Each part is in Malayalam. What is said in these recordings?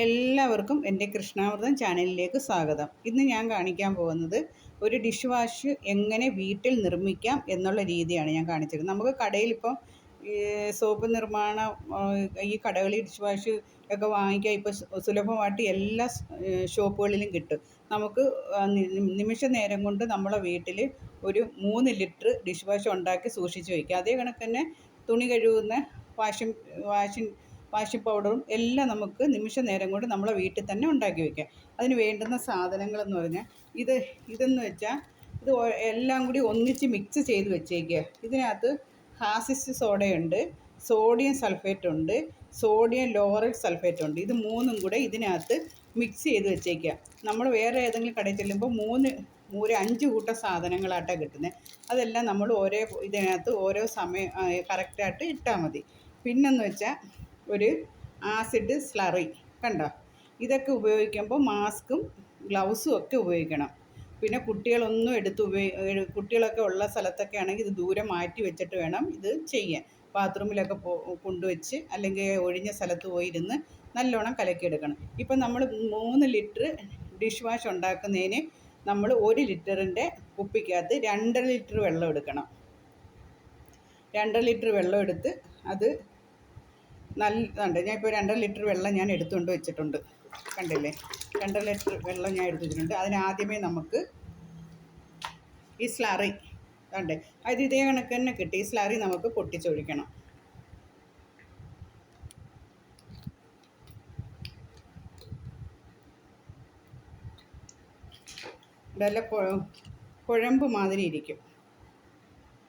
എല്ലാവർക്കും എന്റെ കൃഷ്ണാമൃതം ചാനലിലേക്ക് സ്വാഗതം. ഇന്ന് ഞാൻ കാണിക്കാൻ പോകുന്നത് ഒരു ഡിഷ് വാഷ് എങ്ങനെ വീട്ടിൽ നിർമ്മിക്കാം എന്നുള്ള രീതിയാണ് ഞാൻ കാണിച്ചത്. നമുക്ക് കടയിൽ ഇപ്പം സോപ്പ് നിർമ്മാണം ഈ കടകളിൽ ഡിഷ് വാഷ് ഒക്കെ വാങ്ങിക്കാൻ ഇപ്പോൾ സുലഭമായിട്ട് എല്ലാ ഷോപ്പുകളിലും കിട്ടും. നമുക്ക് നിമിഷ നേരം കൊണ്ട് നമ്മളെ വീട്ടിൽ ഒരു മൂന്ന് ലിറ്റർ ഡിഷ് വാഷ് ഉണ്ടാക്കി സൂക്ഷിച്ച് വയ്ക്കുക. അതേ കണക്ക് തന്നെ തുണി കഴുകുന്ന വാഷിംഗ് വാഷിംഗ് വാഷിംഗ് പൗഡറും എല്ലാം നമുക്ക് നിമിഷ നേരം കൊണ്ട് നമ്മളെ വീട്ടിൽ തന്നെ ഉണ്ടാക്കി വയ്ക്കാം അതിന് വേണ്ടുന്ന സാധനങ്ങളെന്ന് പറഞ്ഞാൽ ഇത് ഇതെന്ന് വെച്ചാൽ ഇത് എല്ലാം കൂടി ഒന്നിച്ച് മിക്സ് ചെയ്ത് വെച്ചേക്കുക ഇതിനകത്ത് ഹാസിസ് സോഡയുണ്ട് സോഡിയം സൾഫേറ്റ് ഉണ്ട് സോഡിയം ലോറൽ സൾഫേറ്റ് ഉണ്ട് ഇത് മൂന്നും കൂടെ ഇതിനകത്ത് മിക്സ് ചെയ്ത് വെച്ചേക്കുക നമ്മൾ വേറെ ഏതെങ്കിലും കടയിൽ ചെല്ലുമ്പോൾ മൂന്ന് ഒരു അഞ്ച് കൂട്ടം സാധനങ്ങളായിട്ടാണ് കിട്ടുന്നത്. അതെല്ലാം നമ്മൾ ഓരോ ഇതിനകത്ത് ഓരോ സമയം കറക്റ്റായിട്ട് ഇട്ടാൽ മതി. പിന്നെന്ന് വെച്ചാൽ ഒരു ആസിഡ് സ്ലറി കണ്ടോ? ഇതൊക്കെ ഉപയോഗിക്കുമ്പോൾ മാസ്കും ഗ്ലൗസും ഒക്കെ ഉപയോഗിക്കണം. പിന്നെ കുട്ടികളൊന്നും എടുത്ത് ഉപയോഗി കുട്ടികളൊക്കെ ഉള്ള സ്ഥലത്തൊക്കെ ആണെങ്കിൽ ഇത് ദൂരെ മാറ്റി വെച്ചിട്ട് വേണം ഇത് ചെയ്യാൻ. ബാത്റൂമിലൊക്കെ പോ കൊണ്ടുവച്ച് അല്ലെങ്കിൽ ഒഴിഞ്ഞ സ്ഥലത്ത് പോയിരുന്ന് നല്ലോണം കലക്കിയെടുക്കണം. ഇപ്പം നമ്മൾ മൂന്ന് ലിറ്റർ ഡിഷ് വാഷ് ഉണ്ടാക്കുന്നതിന് നമ്മൾ ഒരു ലിറ്ററിന്റെ കുപ്പിക്കകത്ത് രണ്ടര ലിറ്റർ വെള്ളം എടുക്കണം. രണ്ടര ലിറ്റർ വെള്ളം എടുത്ത് അത് നല്ലതുണ്ട് ഞാൻ ഇപ്പോൾ രണ്ടര ലിറ്റർ വെള്ളം ഞാൻ എടുത്തുകൊണ്ട് വെച്ചിട്ടുണ്ട്. കണ്ടില്ലേ? രണ്ടര ലിറ്റർ വെള്ളം ഞാൻ എടുത്തിട്ടുണ്ട് അതിനാദ്യമേ നമുക്ക് ഈ സ്ലറി കണ്ടേ? അത് ഇതേ കണക്ക് തന്നെ കിട്ടി. ഈ സ്ലറി നമുക്ക് പൊട്ടിച്ചൊഴിക്കണം. നല്ല കുഴ- കുഴമ്പ് മാതിരി ഇരിക്കും.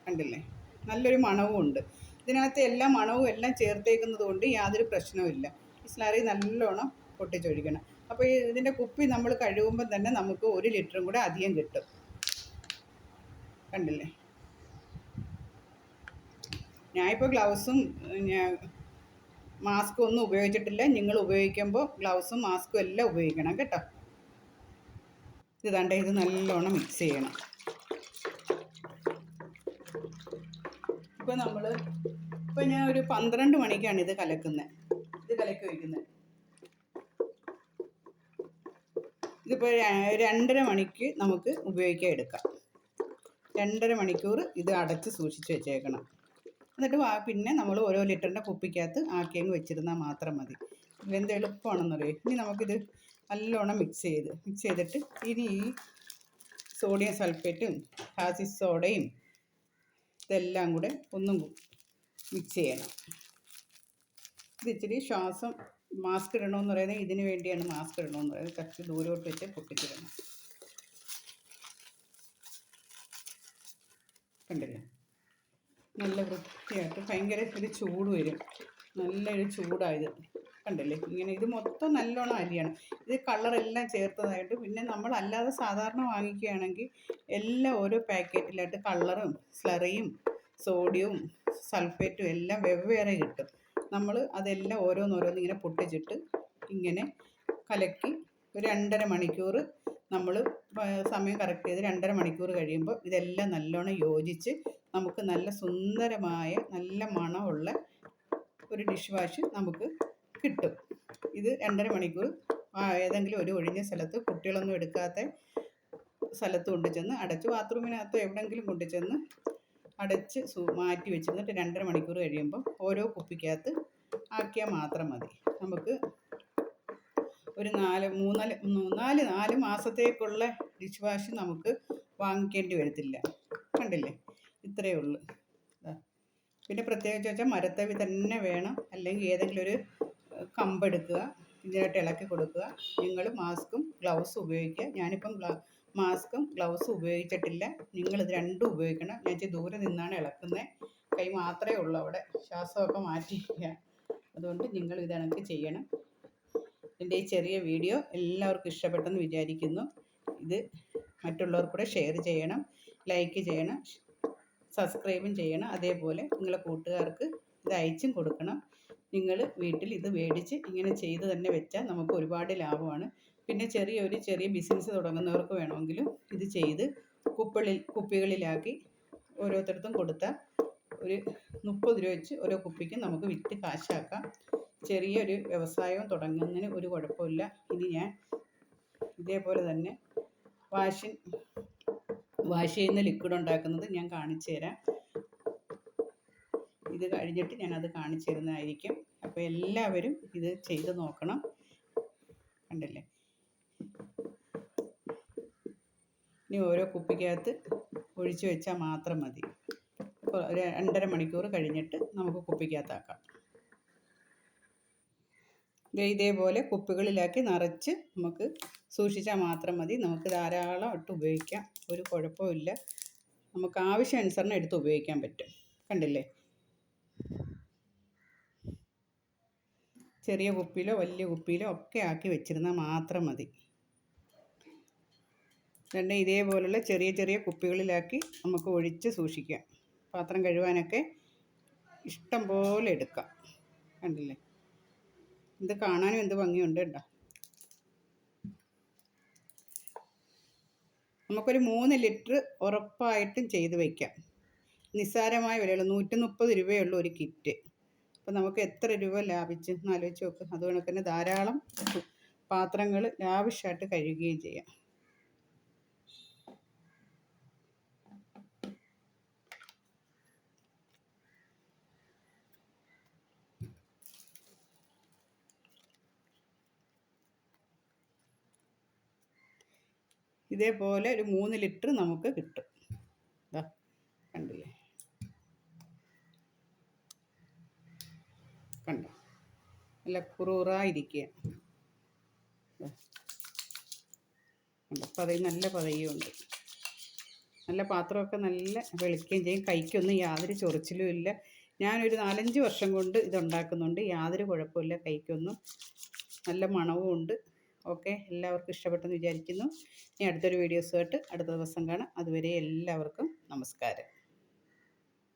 കണ്ടില്ലേ? നല്ലൊരു മണവും ഉണ്ട് ഇതിനകത്ത് എല്ലാ മണവും എല്ലാം ചേർത്തേക്കുന്നത് കൊണ്ട് യാതൊരു പ്രശ്നവുമില്ല ഈ സ്ലറി നല്ലോണം പൊട്ടിച്ചൊഴിക്കണം. അപ്പോൾ ഇതിന്റെ കുപ്പി നമ്മൾ കഴുകുമ്പോൾ തന്നെ നമുക്ക് ഒരു ലിറ്ററും കൂടെ അധികം കിട്ടും. കണ്ടില്ലേ? ഞാനിപ്പോൾ ഗ്ലൗസും ഞാൻ മാസ്കും ഒന്നും ഉപയോഗിച്ചിട്ടില്ല. നിങ്ങൾ ഉപയോഗിക്കുമ്പോൾ ഗ്ലൗസും മാസ്കും എല്ലാം ഉപയോഗിക്കണം കേട്ടോ. ഇതാണ്ട് ഇത് നല്ലോണം മിക്സ് ചെയ്യണം. ഇപ്പോൾ നമ്മൾ ഇപ്പോൾ ഞാൻ ഒരു പന്ത്രണ്ട് മണിക്കാണ് ഇത് കലക്കുന്നത് ഇത് കലക്കി വയ്ക്കുന്നത് ഇതിപ്പോൾ രണ്ടര മണിക്ക് നമുക്ക് ഉപയോഗിക്കാൻ എടുക്കാം. രണ്ടര മണിക്കൂർ ഇത് അടച്ച് സൂക്ഷിച്ച് വെച്ചേക്കണം. എന്നിട്ട് പിന്നെ നമ്മൾ ഓരോ ലിറ്ററിന്റെ കുപ്പിക്കകത്ത് ആക്കിയങ്ങ് വെച്ചിരുന്നാൽ മാത്രം മതി. ഇതെന്ത് എളുപ്പമാണെന്നറിയോ ഇനി നമുക്കിത് നല്ലോണം മിക്സ് ചെയ്ത് മിക്സ് ചെയ്തിട്ട് ഇനി ഈ സോഡിയം സൾഫേറ്റും കാസിസോഡയും സോഡയും ഇതെല്ലാം കൂടെ ഒന്നും മിക്സ് ചെയ്യണം. ഇത് ശ്വാസം മാസ്ക് ഇടണമെന്ന് പറയുന്നത് ഇതിന് വേണ്ടിയാണ് മാസ്ക് ഇടണമെന്ന് പറയുന്നത്. കുറച്ച് ദൂരോട്ട് വെച്ച് പൊട്ടിച്ചിടണം. കണ്ടില്ലേ? നല്ല വൃത്തിയായിട്ട് ഭയങ്കര ഒരു ചൂട് വരും. നല്ലൊരു ചൂടായത് കണ്ടില്ലേ? ഇങ്ങനെ ഇത് മൊത്തം നല്ലോണം അരിയണം. ഇത് കളറെല്ലാം ചേർത്തതായിട്ട് പിന്നെ നമ്മൾ അല്ലാതെ സാധാരണ വാങ്ങിക്കുകയാണെങ്കിൽ എല്ലാം ഓരോ പാക്കറ്റിലായിട്ട് കളറും സ്ലറിയും സോഡിയവും സൾഫേറ്റും എല്ലാം വെവ്വേറെ കിട്ടും. നമ്മൾ അതെല്ലാം ഓരോന്നോരോന്ന് ഇങ്ങനെ പൊട്ടിച്ചിട്ട് ഇങ്ങനെ കലക്കി ഒരു രണ്ടര മണിക്കൂർ നമ്മൾ സമയം കറക്റ്റ് ചെയ്ത് രണ്ടര മണിക്കൂർ കഴിയുമ്പോൾ ഇതെല്ലാം നല്ലോണം യോജിച്ച് നമുക്ക് നല്ല സുന്ദരമായ നല്ല മണമുള്ള ഒരു ഡിഷ് വാഷ് നമുക്ക് കിട്ടും. ഇത് രണ്ടര മണിക്കൂർ ഏതെങ്കിലും ഒരു ഒഴിഞ്ഞ സ്ഥലത്ത് കുട്ടികളൊന്നും എടുക്കാത്ത സ്ഥലത്ത് കൊണ്ടുചെന്ന് അടച്ച് ബാത്റൂമിനകത്തോ എവിടെയെങ്കിലും കൊണ്ടുചെന്ന് അടച്ച് മാറ്റി വെച്ചിരുന്നിട്ട് രണ്ടര മണിക്കൂർ കഴിയുമ്പോൾ ഓരോ കുപ്പിക്കകത്ത് ആക്കിയാൽ മാത്രം മതി. നമുക്ക് ഒരു നാല് മൂന്നാൽ മൂന്നാൽ നാല് മാസത്തേക്കുള്ള ഡിഷ് വാഷ് നമുക്ക് വാങ്ങിക്കേണ്ടി വരത്തില്ല. കണ്ടില്ലേ? ഇത്രയേ ഉള്ളൂ. പിന്നെ പ്രത്യേകിച്ച് വെച്ചാൽ മരത്തവി തന്നെ വേണം. അല്ലെങ്കിൽ ഏതെങ്കിലും ഒരു കമ്പെടുക്കുക ഇതിനായിട്ട് ഇളക്കി കൊടുക്കുക. നിങ്ങൾ മാസ്കും ഗ്ലൗസും ഉപയോഗിക്കുക. ഞാനിപ്പം മാസ്കും ഗ്ലൗസും ഉപയോഗിച്ചിട്ടില്ല. നിങ്ങൾ ഇത് രണ്ടും ഉപയോഗിക്കണം. ഞാൻ ഇച്ചിരി ദൂരെ നിന്നാണ് ഇളക്കുന്നത് കൈ മാത്രമേ ഉള്ളൂ അവിടെ. ശ്വാസമൊക്കെ മാറ്റിയില്ല അതുകൊണ്ട് നിങ്ങൾ ഇത് കണക്ക് ചെയ്യണം. എന്റെ ഈ ചെറിയ വീഡിയോ എല്ലാവർക്കും ഇഷ്ടപ്പെട്ടെന്ന് വിചാരിക്കുന്നു. ഇത് മറ്റുള്ളവർക്കൂടെ ഷെയർ ചെയ്യണം ലൈക്ക് ചെയ്യണം സബ്സ്ക്രൈബും ചെയ്യണം. അതേപോലെ നിങ്ങളെ കൂട്ടുകാർക്ക് ഇത് അയച്ചും കൊടുക്കണം. നിങ്ങൾ വീട്ടിൽ ഇത് മേടിച്ച് ഇങ്ങനെ ചെയ്ത് തന്നെ വെച്ചാൽ നമുക്ക് ഒരുപാട് ലാഭമാണ്. പിന്നെ ചെറിയൊരു ചെറിയ ബിസിനസ് തുടങ്ങുന്നവർക്ക് വേണമെങ്കിലും ഇത് ചെയ്ത് കുപ്പിളിൽ കുപ്പികളിലാക്കി ഓരോരുത്തർക്കും കൊടുത്താൽ ഒരു മുപ്പത് രൂപ വെച്ച് ഓരോ കുപ്പിക്കും നമുക്ക് വിറ്റ് കാശാക്കാം. ചെറിയൊരു വ്യവസായം തുടങ്ങുന്നതിന് ഒരു കുഴപ്പമില്ല. ഇനി ഞാൻ ഇതേപോലെ തന്നെ വാഷിൻ വാഷ് ചെയ്യുന്ന ലിക്വിഡ് ഉണ്ടാക്കുന്നത് ഞാൻ കാണിച്ചു തരാം ഇത് കഴിഞ്ഞിട്ട് ഞാനത് കാണിച്ചു തരുന്നതായിരിക്കും അപ്പോൾ എല്ലാവരും ഇത് ചെയ്ത് നോക്കണം. കണ്ടില്ലേ? ഇനി ഓരോ കുപ്പിക്കകത്ത് ഒഴിച്ചു വെച്ചാൽ മാത്രം മതി. അപ്പോൾ ഒരു രണ്ടര മണിക്കൂർ കഴിഞ്ഞിട്ട് നമുക്ക് കുപ്പിക്കകത്താക്കാം. ഇതേപോലെ കുപ്പികളിലാക്കി നിറച്ച് നമുക്ക് സൂക്ഷിച്ചാൽ മാത്രം മതി. നമുക്ക് ധാരാളം ഇട്ട് ഉപയോഗിക്കാം. ഒരു കുഴപ്പമില്ല നമുക്ക് ആവശ്യാനുസരണം എടുത്ത് ഉപയോഗിക്കാൻ പറ്റും. കണ്ടില്ലേ? ചെറിയ കുപ്പിയിലോ വലിയ കുപ്പിയിലോ ഒക്കെ ആക്കി വെച്ചിരുന്നാൽ മാത്രം മതി. രണ്ട് ഇതേപോലുള്ള ചെറിയ ചെറിയ കുപ്പികളിലാക്കി നമുക്ക് ഒഴിച്ച് സൂക്ഷിക്കാം. പാത്രം കഴുകാനൊക്കെ ഇഷ്ടം പോലെ എടുക്കാം. കണ്ടില്ലേ? ഇത് കാണാനും എന്ത് ഭംഗിയുണ്ട് കേട്ടോ നമുക്കൊരു മൂന്ന് ലിറ്റർ ഉറപ്പായിട്ടും ചെയ്ത് വയ്ക്കാം നിസ്സാരമായ വിലയുള്ളൂ. നൂറ്റി മുപ്പത് രൂപയുള്ള ഒരു കിറ്റ്. അപ്പോൾ നമുക്ക് എത്ര രൂപ ലാഭിച്ച്? എന്ന് ആലോചിച്ച് നോക്ക്. അതുകൊണ്ട് തന്നെ ധാരാളം പാത്രങ്ങൾ ലാവിഷായിട്ട് കഴുകുകയും ചെയ്യാം. ഇതേപോലെ ഒരു മൂന്ന് ലിറ്റർ നമുക്ക് കിട്ടും ഇതാ കണ്ടില്ലേ കണ്ടോ? നല്ല കുറുറായിരിക്കുക പതയും നല്ല പതയുണ്ട് നല്ല പാത്രമൊക്കെ നല്ല വെളുക്കുകയും ചെയ്യും. കൈക്കൊന്നും യാതൊരു ചൊറിച്ചിലും ഇല്ല. ഞാനൊരു നാലഞ്ച് വർഷം കൊണ്ട് ഇതുണ്ടാക്കുന്നുണ്ട്. യാതൊരു കുഴപ്പമില്ല. കൈക്കൊന്നും നല്ല മണവും ഉണ്ട്. ഓക്കെ? എല്ലാവർക്കും ഇഷ്ടപ്പെട്ടെന്ന് വിചാരിക്കുന്നു. ഇനി അടുത്തൊരു വീഡിയോസുമായിട്ട് അടുത്ത ദിവസം കാണാം. അതുവരെ എല്ലാവർക്കും നമസ്കാരം.